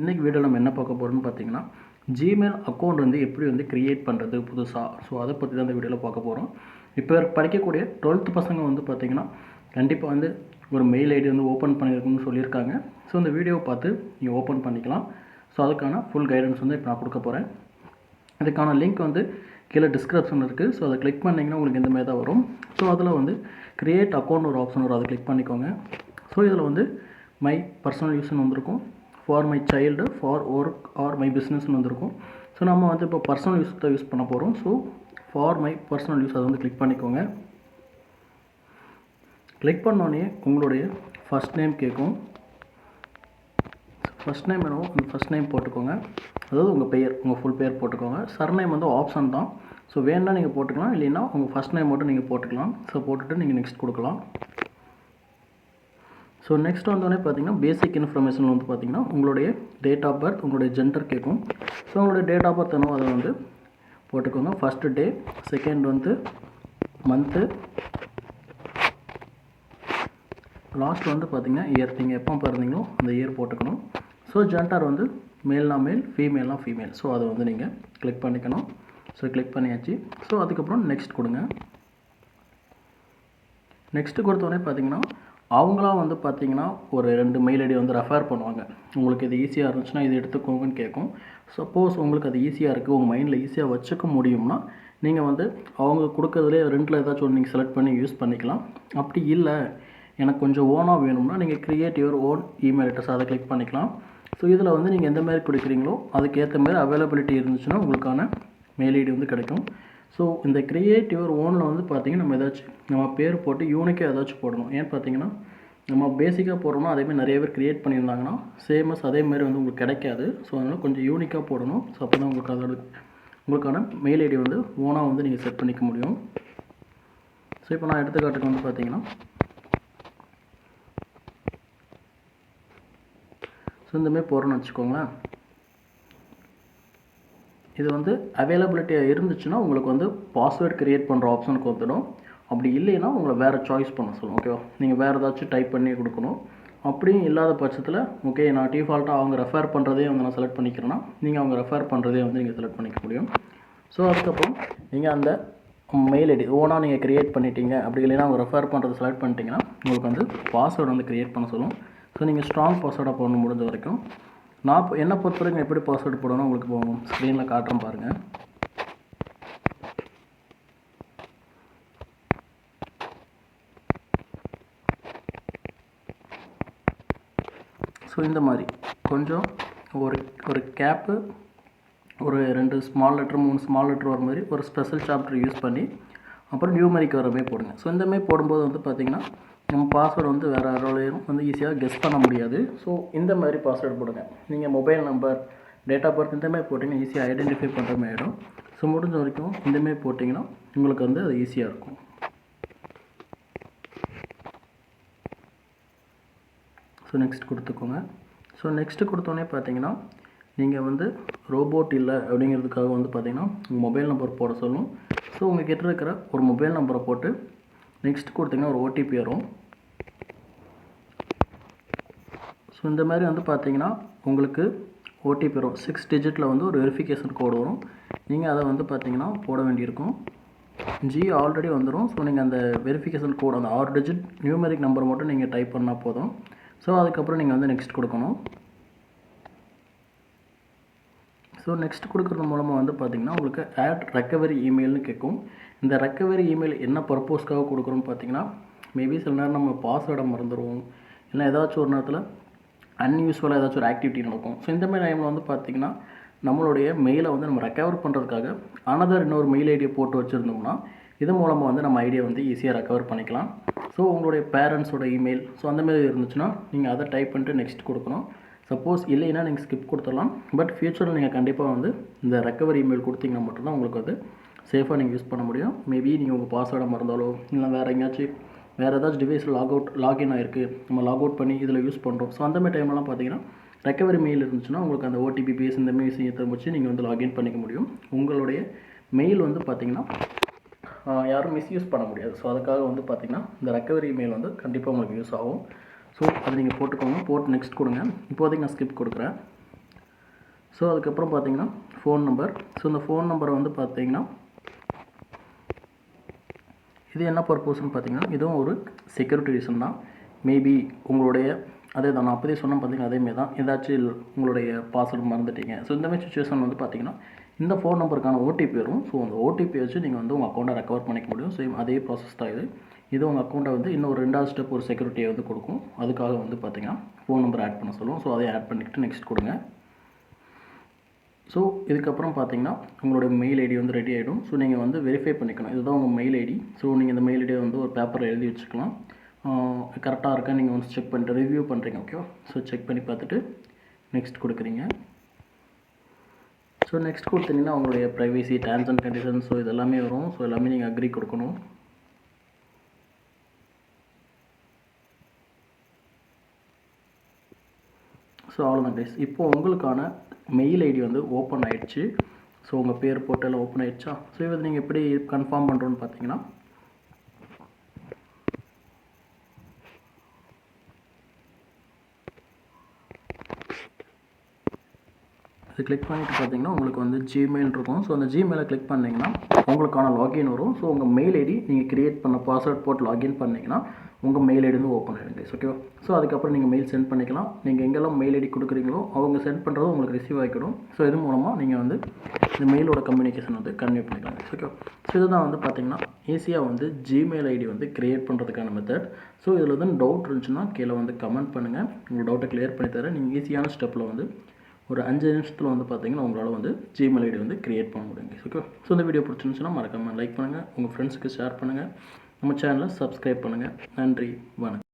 இன்றைக்கி வீடியோ நம்ம என்ன பார்க்க போகிறோம்னு பார்த்தீங்கன்னா ஜிமெயில் அக்கௌண்ட் வந்து எப்படி வந்து க்ரியேட் பண்ணுறது புதுசாக ஸோ அதை பற்றி தான் இந்த வீடியோவில் பார்க்க போகிறோம் இப்போ படிக்கக்கூடிய டுவெல்த்து பசங்க வந்து பார்த்திங்கன்னா கண்டிப்பாக வந்து ஒரு மெயில் ஐடி வந்து ஓப்பன் பண்ணியிருக்கணும்னு சொல்லியிருக்காங்க. ஸோ இந்த வீடியோவை பார்த்து நீங்கள் ஓப்பன் பண்ணிக்கலாம். ஸோ அதுக்கான ஃபுல் கைடன்ஸ் வந்து இப்போ நான் கொடுக்க போகிறேன் அதுக்கான லிங்க் வந்து கீழே டிஸ்கிரிப்ஷன் இருக்குது ஸோ அதை கிளிக் பண்ணிங்கன்னா உங்களுக்கு இந்த மாதிரி தான் வரும். ஸோ அதில் வந்து க்ரியேட் அக்கௌண்ட் ஒரு ஆப்ஷன் வரும். அதை கிளிக் பண்ணிக்கோங்க. ஸோ இதில் வந்து மை பர்சனல் யூஸ்னு வந்திருக்கும். For my child for work or my பிஸ்னஸ்னு வந்திருக்கும். ஸோ நம்ம வந்து இப்போ பர்சனல் யூஸ் தான் யூஸ் பண்ண போகிறோம் so for my personal use அதை வந்து கிளிக் பண்ணிக்கோங்க. கிளிக் பண்ணோடனே உங்களுடைய ஃபஸ்ட் நேம் கேட்கும். ஃபஸ்ட் நேம் என்னவோ அந்த ஃபஸ்ட் நேம் போட்டுக்கோங்க. அதாவது உங்கள் பெயர் உங்கள் ஃபுல் பேர் போட்டுக்கோங்க. சர்நேம் வந்து ஆப்ஷன் தான். ஸோ வேணால் நீங்கள் போட்டுக்கலாம் இல்லைன்னா உங்கள் ஃபஸ்ட் நேம் மட்டும் நீங்கள் போட்டுக்கலாம். ஸோ போட்டுட்டு நீங்கள் நெக்ஸ்ட் கொடுக்கலாம். ஸோ நெக்ஸ்ட் வந்தோடனே பார்த்தீங்கன்னா பேசிக் இன்ஃபர்மேஷன் வந்து பார்த்தீங்கன்னா உங்களுடைய டேட் ஆஃப் பர்த் உங்களுடைய ஜெண்டர் கேட்கும் ஸோ உங்களுடைய டேட் ஆஃப் பர்த் என்னவோ அதை வந்து போட்டுக்கோங்க. ஃபஸ்ட்டு டே செகண்ட் வந்து மந்த்து லாஸ்ட் வந்து பார்த்தீங்கன்னா இயர் நீங்கள் எப்போ பிறந்தீங்களோ அந்த இயர் போட்டுக்கணும். ஸோ ஜெண்டர் வந்து மேல்னா மேல் ஃபீமேல்னா ஃபீமேல் ஸோ அதை வந்து நீங்கள் கிளிக் பண்ணிக்கணும். ஸோ கிளிக் பண்ணியாச்சு. ஸோ அதுக்கப்புறம் நெக்ஸ்ட் கொடுங்க. நெக்ஸ்ட்டு கொடுத்தோடனே பார்த்தீங்கன்னா அவங்களாம் வந்து பார்த்தீங்கன்னா ஒரு ரெண்டு மெயில் ஐடி வந்து ரெஃபர் பண்ணுவாங்க. உங்களுக்கு இது ஈஸியாக இருந்துச்சுன்னா இது எடுத்துக்கோங்கன்னு கேட்கும். சப்போஸ் உங்களுக்கு அது ஈஸியாக இருக்குது உங்கள் மைண்டில் ஈஸியாக வச்சுக்க முடியும்னா நீங்கள் வந்து அவங்க கொடுக்கறதுலே ரெண்டில் ஏதாச்சும் ஒன்று நீங்கள் செலக்ட் பண்ணி யூஸ் பண்ணிக்கலாம். அப்படி இல்லை எனக்கு கொஞ்சம் ஓனாக வேணும்னா நீங்கள் create your own email address அதை கிளிக் பண்ணிக்கலாம். ஸோ இதில் வந்து நீங்கள் எந்த மாதிரி கொடுக்குறீங்களோ அதுக்கேற்ற மாதிரி அவைலபிலிட்டி இருந்துச்சுன்னா உங்களுக்கான மெயில் ஐடி வந்து கிடைக்கும். ஸோ இந்த கிரியேட் யுவர் ஓனில் வந்து பார்த்திங்கன்னா நம்ம ஏதாச்சும் நம்ம பேர் போட்டு யூனிக்காக ஏதாச்சும் போடணும். ஏன்னு பார்த்தீங்கன்னா நம்ம பேசிக்காக போடுறோம்னா அதேமாதிரி நிறைய பேர் க்ரியேட் பண்ணியிருந்தாங்கன்னா சேமஸ் அதேமாதிரி வந்து உங்களுக்கு கிடைக்காது. ஸோ அதனால் கொஞ்சம் யூனிக்காக போடணும். ஸோ அப்போ தான் உங்களுக்கு அதோட உங்களுக்கான மெயில் ஐடி வந்து ஓனாக வந்து நீங்கள் செட் பண்ணிக்க முடியும். ஸோ இப்போ நான் எடுத்துக்காட்டுக்கு வந்து பார்த்தீங்கன்னா ஸோ இந்தமாரி போடுறோன்னு வச்சுக்கோங்களேன். இது வந்து அவைலபிலிட்டியாக இருந்துச்சுன்னா உங்களுக்கு வந்து பாஸ்வேர்ட் க்ரியேட் பண்ணுற ஆப்ஷனுக்கு வந்துடும். அப்படி இல்லைன்னா உங்களை வேறு சாய்ஸ் பண்ண சொல்லும் ஓகேவா நீங்கள் வேறு ஏதாச்சும் டைப் பண்ணி கொடுக்கணும். அப்படியும் இல்லாத பட்சத்தில் ஓகே நான் டிஃபால்ட்டாக அவங்க ரெஃபர் பண்ணுறதே வந்து நான் செலக்ட் பண்ணிக்கிறேன்னா நீங்கள் அவங்க ரெஃபர் பண்ணுறதே வந்து நீங்கள் செலக்ட் பண்ணிக்க முடியும். ஸோ அதுக்கப்புறம் நீங்கள் அந்த மெயில் ஐடி ஓனாக நீங்கள் க்ரியேட் பண்ணிட்டீங்க அப்படி இல்லைன்னா அவங்க ரெஃபர் பண்ணுறது செலக்ட் பண்ணிட்டீங்கன்னா உங்களுக்கு வந்து பாஸ்வேர்டு வந்து க்ரியேட் பண்ண சொல்லும். ஸோ நீங்கள் ஸ்ட்ராங் பாஸ்வேர்டாக போடணும் முடிஞ்ச வரைக்கும் நான் இப்போ என்னை பொறுத்த வரைக்கும் எப்படி பாஸ்வேர்டு போடணும் உங்களுக்கு போகும் ஸ்க்ரீனில் காட்டுறேன் பாருங்கள் ஸோ இந்த மாதிரி. கொஞ்சம் ஒரு ஒரு கேப்பு ஒரு ரெண்டு ஸ்மால் லெட்ரு மூணு ஸ்மால் லெட்ரு வர மாதிரி ஒரு ஸ்பெஷல் சாப்டர் யூஸ் பண்ணி அப்புறம் நியூமரிக் வர மாதிரி போடுங்க. ஸோ இந்த மாதிரி போடும்போது வந்து பார்த்திங்கன்னா நம்ம பாஸ்வேர்டு வந்து வேறு யாராலையும் வந்து ஈஸியாக கெஸ் பண்ண முடியாது. ஸோ இந்த மாதிரி பாஸ்வேர்டு போடுங்க. நீங்கள் mobile number date of birth இந்த மாதிரி போட்டிங்கன்னா ஈஸியாக ஐடென்டிஃபை பண்ணுற மாதிரி ஆகிடும் ஸோ முடிஞ்ச வரைக்கும் இந்தமாரி போட்டிங்கன்னா உங்களுக்கு வந்து அது ஈஸியாக இருக்கும். ஸோ நெக்ஸ்ட் கொடுத்துக்கோங்க. ஸோ நெக்ஸ்ட்டு கொடுத்தோன்னே பார்த்தீங்கன்னா நீங்கள் வந்து ரோபோட் இல்லை அப்படிங்கிறதுக்காக வந்து பார்த்தீங்கன்னா உங்கள் மொபைல் நம்பர் போட சொல்லும். ஸோ உங்கள் கிட்ட இருக்கிற ஒரு மொபைல் நம்பரை போட்டு நெக்ஸ்ட் கொடுத்தீங்கன்னா ஒரு ஓடிபி வரும். ஸோ இந்த மாதிரி வந்து பார்த்தீங்கன்னா உங்களுக்கு ஓடிபி வரும். சிக்ஸ் டிஜிட்டில் வந்து ஒரு வெரிஃபிகேஷன் கோடு வரும். நீங்கள் அதை வந்து பார்த்தீங்கன்னா போட வேண்டியிருக்கும். ஜி ஆல்ரெடி வந்துடும் ஸோ நீங்கள் அந்த வெரிஃபிகேஷன் கோட் அந்த ஆறு டிஜிட் நியூமெரிக் நம்பர் மட்டும் நீங்கள் டைப் பண்ணால் போதும். ஸோ அதுக்கப்புறம் நீங்கள் வந்து நெக்ஸ்ட் கொடுக்கணும். ஸோ நெக்ஸ்ட் கொடுக்குறது மூலமாக வந்து பார்த்திங்கன்னா உங்களுக்கு ஆட் ரெக்கவரி இமெயில்னு கேட்கும். இந்த ரெக்கவரி இமெயில் என்ன பர்பஸ்க்காக கொடுக்குறோன்னு பார்த்தீங்கன்னா மேபி சில நேரம் நம்ம பாஸ்வேர்டை மறந்துடுவோம் இல்லை ஏதாச்சும் ஒரு நேரத்தில் அன்யூஸ்வலாக ஏதாச்சும் ஒரு ஆக்டிவிட்டி நடக்கும். ஸோ இந்த மாதிரி டைமில் வந்து பார்த்திங்கன்னா நம்மளுடைய மெயிலை வந்து நம்ம ரெக்கவர் பண்ணுறதுக்காக அனதர் இன்னொரு மெயில் ஐடியை போட்டு வச்சுருந்தோம்னா இது மூலமாக வந்து நம்ம ஐடியா வந்து ஈஸியாக ரெக்கவர் பண்ணிக்கலாம். ஸோ உங்களுடைய பேரண்ட்ஸோட இமெயில் ஸோ அந்த மாதிரி இருந்துச்சுன்னா நீங்கள் அதை டைப் பண்ணிட்டு நெக்ஸ்ட் கொடுக்கணும். சப்போஸ் இல்லைன்னா நீங்கள் ஸ்கிப் கொடுத்துடலாம். பட் ஃப்யூச்சரில் நீங்கள் கண்டிப்பாக வந்து இந்த ரெக்கவரி இமெயில் கொடுத்தீங்கன்னா மட்டும்தான் உங்களுக்கு வந்து சேஃபாக நீங்கள் யூஸ் பண்ண முடியும். மேபி நீங்கள் உங்கள் பாஸ்வேர்டை மறந்தாலோ இல்லை வேறு எங்கேயாச்சும் வேறு ஏதாச்சும் டிவைஸ் லாக் அவுட் லாகின் ஆகிருக்கு நம்ம லாக் அவுட் பண்ணி இதில் யூஸ் பண்ணுறோம் ஸோ அந்த மாதிரி டைம்லாம் பார்த்தீங்கன்னா ரெக்கவரி மெயில் இருந்துச்சுன்னா உங்களுக்கு அந்த ஓடிபி பேஸ் இந்த மாதிரி விஷயத்தை வச்சு நீங்கள் வந்து லாகின் பண்ணிக்க முடியும். உங்களுடைய மெயில் வந்து பார்த்தீங்கன்னா யாரும் மிஸ்யூஸ் பண்ண முடியாது. ஸோ அதுக்காக வந்து பார்த்திங்கன்னா இந்த ரெக்கவரி மெயில் வந்து கண்டிப்பாக உங்களுக்கு யூஸ் ஆகும். ஸோ அதை நீங்கள் போட்டுக்கோங்க. போட்டு நெக்ஸ்ட் கொடுங்க. இப்போதைக்கு நான் ஸ்கிப் கொடுக்குறேன். ஸோ அதுக்கப்புறம் பார்த்தீங்கன்னா ஃபோன் நம்பர் ஸோ இந்த ஃபோன் நம்பரை வந்து பார்த்தீங்கன்னா இது என்ன பர்பஸ்ன்னு பார்த்தீங்கன்னா இதுவும் ஒரு செக்யூரிட்டி ரீசன் தான். மேபி உங்களுடைய அதே தான் நான் அப்போதே சொன்னேன் பார்த்தீங்கன்னா அதேமாரி தான். ஏதாச்சும் உங்களுடைய பாஸ்வேர்டு மறந்துட்டீங்க. ஸோ இந்த மாதிரி சுச்சுவேஷன் வந்து பார்த்தீங்கன்னா இந்த ஃபோன் நம்பருக்கான ஓடிபி வரும். ஸோ அந்த ஓடிபி வச்சு நீங்கள் வந்து உங்கள் அக்கௌண்ட்டை ரெக்கவர் பண்ணிக்க முடியும். சேம் அதே ப்ராசஸ் தான் இது. இது உங்கள் அக்கௌண்ட்டை வந்து இன்னும் ஒரு ரெண்டாவது ஸ்டெப் ஒரு செக்யூரிட்டியை வந்து கொடுக்கும். அதுக்காக வந்து பார்த்தீங்கன்னா ஃபோன் நம்பர் ஆட் பண்ண சொல்லுவோம். ஸோ அதை ஆட் பண்ணிக்கிட்டு நெக்ஸ்ட் கொடுங்க. ஸோ இதுக்கப்புறம் பார்த்தீங்கன்னா உங்களுடைய மெயில் ஐடி வந்து ரெடி ஆகிடும் ஸோ நீங்கள் வந்து வெரிஃபை பண்ணிக்கணும் இதுதான் உங்கள் மெயில் ஐடி ஸோ நீங்கள் இந்த மெயில் ஐடியை வந்து ஒரு பேப்பரில் எழுதி வச்சுக்கலாம். கரெக்டாக இருக்கா? நீங்கள் வந்து செக் பண்ணிட்டு ரிவ்யூ பண்ணுறீங்க ஓகே ஸோ செக் பண்ணி பார்த்துட்டு நெக்ஸ்ட் கொடுக்குறீங்க. ஸோ நெக்ஸ்ட் கொடுத்தீங்கன்னா உங்களுடைய privacy terms and conditions so இது எல்லாமே வரும். ஸோ எல்லாமே நீங்கள் அக்ரி கொடுக்கணும். ஸோ அவ்வளோதான் கைஸ் இப்போது உங்களுக்கான மெயில் ஐடி வந்து ஓப்பன் ஆயிடுச்சு. ஸோ உங்கள் பேர் போட்டெல்லாம் ஓப்பன் ஆயிடுச்சா? ஸோ இது நீங்கள் எப்படி கன்ஃபார்ம் பண்ணுறோன்னு பார்த்தீங்கன்னா இது கிளிக் பண்ணிட்டு பார்த்தீங்கன்னா உங்களுக்கு வந்து ஜிமெயில் இருக்கும். ஸோ அந்த ஜிமெயிலை கிளிக் பண்ணிங்கன்னா உங்களுக்கான லாகின் வரும். ஸோ உங்கள் மெயில் ஐடி நீங்கள் கிரியேட் பண்ண பாஸ்வேர்ட் போட்டு லாகின் பண்ணிங்கன்னா உங்கள் மெயில் ஐடி வந்து ஓப்பன் ஆகிடும் ஓகேவா ஸோ அதுக்கப்புறம் நீங்கள் மெயில் சென்ட் பண்ணிக்கலாம். நீங்கள் எங்கெல்லாம் மெயில் ஐடி கொடுக்குறீங்களோ அவங்க சென்ட் பண்ணுறது உங்களுக்கு ரிசீவ் ஆகிடும் ஸோ இது மூலமாக நீங்கள் வந்து இந்த மெயிலோட கம்யூனிகேஷன் வந்து கன்டினியூ பண்ணிக்கலாம் ஓகே ஸோ இதுதான் வந்து பார்த்திங்கன்னா ஈஸியாக வந்து ஜிமெயில் ஐடி வந்து கிரியேட் பண்ணுறதுக்கான மெத்தட் ஸோ இதில் வந்து டவுட் இருந்துச்சுன்னா கீழே வந்து கமெண்ட் பண்ணுங்கள் உங்கள் டவுட்டை கிளியர் பண்ணி தரேன். நீங்கள் ஈஸியான ஸ்டெப்பில் வந்து ஒரு அஞ்சு நிமிஷத்தில் வந்து பார்த்தீங்கன்னா உங்களால் வந்து ஜிமெயில் ஐடி வந்து க்ரியேட் பண்ண முடியுங்க. ஓகே ஸோ இந்த வீடியோ பிடிச்சிருந்துச்சுன்னா மறக்காமல் லைக் பண்ணுங்கள் உங்கள் ஃப்ரெண்ட்ஸுக்கு ஷேர் பண்ணுங்கள் நம்ம சேனலை சப்ஸ்கிரைப் பண்ணுங்கள் நன்றி. வணக்கம்.